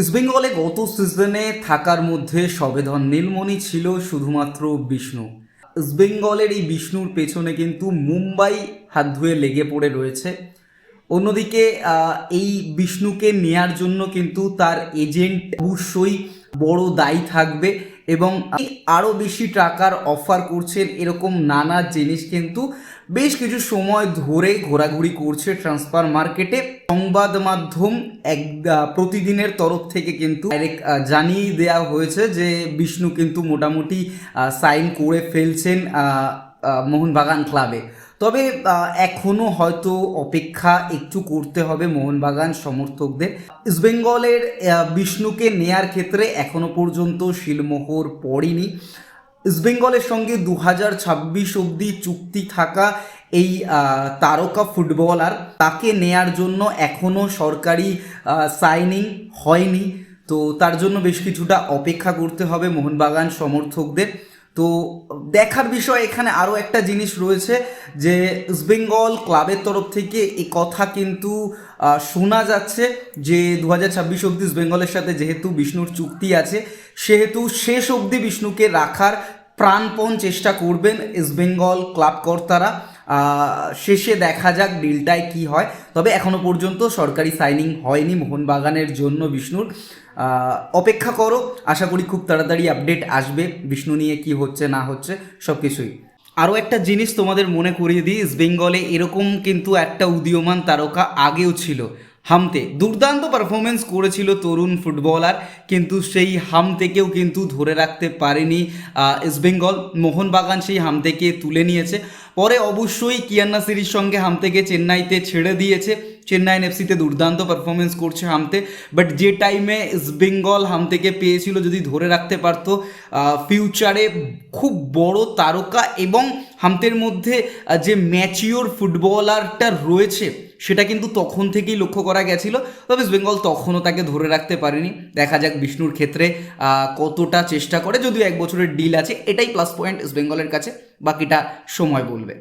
ইস্টবেঙ্গলে গত সিজনে থাকার মধ্যে সবেধন নীলমণি ছিল শুধুমাত্র বিষ্ণু। ইস্টবেঙ্গলের এই বিষ্ণুর পেছনে কিন্তু মুম্বাই হাত ধুয়ে লেগে পড়ে রয়েছে। অন্যদিকে এই বিষ্ণুকে নেয়ার জন্য কিন্তু তার এজেন্ট অবশ্যই বড় দায়ী থাকবে এবং আরও বেশি টাকার অফার করছেন এরকম নানা জিনিস কিন্তু বেশ কিছু সময় ধরে ঘোরাঘুরি করছে ট্রান্সফার মার্কেটে সংবাদ মাধ্যম এক প্রতিদিনের তরফ থেকে কিন্তু জানিয়ে দেওয়া হয়েছে যে বিষ্ণু কিন্তু মোটামুটি সাইন করে ফেলছেন মোহনবাগান ক্লাবে তবে আহ, এখনও হয়তো অপেক্ষা একটু করতে হবে মোহনবাগান সমর্থকদের। ইস্টবেঙ্গলের বিষ্ণুকে নেয়ার ক্ষেত্রে এখনও পর্যন্ত শিলমোহর পড়েনি। ইস্টবেঙ্গলের সঙ্গে দু হাজার ছাব্বিশ অব্দি চুক্তি থাকা এই তারকা ফুটবলার তাকে নেয়ার জন্য এখনও সরকারি সাইনিং হয়নি। তো তার জন্য বেশ কিছুটা অপেক্ষা করতে হবে মোহনবাগান সমর্থকদের। তো দেখার বিষয় এখানে আরও একটা জিনিস রয়েছে যে ইস্টবেঙ্গল ক্লাবের তরফ থেকে এই কথা কিন্তু শোনা যাচ্ছে যে দু হাজার ছাব্বিশ অব্দি ইস্টবেঙ্গলের সাথে যেহেতু বিষ্ণুর চুক্তি আছে, সেহেতু শেষ অবধি বিষ্ণুকে রাখার প্রাণপণ চেষ্টা করবেন ইস্টবেঙ্গল ক্লাব কর্তারা। শেষে দেখা যাক ডিলটায় কি হয়। তবে এখনও পর্যন্ত সরকারি সাইনিং হয়নি মোহনবাগানের জন্য, বিষ্ণুর। অপেক্ষা করো, আশা করি খুব তাড়াতাড়ি আপডেট আসবে, বিষ্ণু নিয়ে কি হচ্ছে, না হচ্ছে সব কিছুই আরও একটা জিনিস তোমাদের মনে করিয়ে দিই, ইস্ট বেঙ্গলে এরকম কিন্তু একটা উদীয়মান তারকা আগেও ছিল। হামতে দুর্দান্ত পারফরমেন্স করেছিল তরুণ ফুটবলার কিন্তু সেই হাম থেকেও কিন্তু ধরে রাখতে পারেনি ইস্টবেঙ্গল মোহনবাগান সেই হাম থেকে তুলে নিয়েছে। পরে অবশ্যই কিয়ান্না সিরির সঙ্গে হাম থেকে চেন্নাইতে ছেড়ে দিয়েছে। চেন্নাইন এফসিতে দুর্দান্ত পারফরমেন্স করছে হামতে। বাট যে টাইমে ইস্টবেঙ্গল হাম থেকে পেয়েছিল, যদি ধরে রাখতে পারতো ফিউচারে খুব বড় তারকা এবং হামতের মধ্যে যে ম্যাচিওর ফুটবলারটা রয়েছে সেটা কিন্তু তখন থেকেই লক্ষ্য করা গেছিল, তবে বেঙ্গল তখনও তাকে ধরে রাখতে পারেনি। দেখা যাক বিষ্ণুর ক্ষেত্রে কতটা চেষ্টা করে, যদিও এক বছরের ডিল আছে, এটাই প্লাস পয়েন্ট ইস্ট বেঙ্গলের কাছে, বাকিটা সময় বলবে।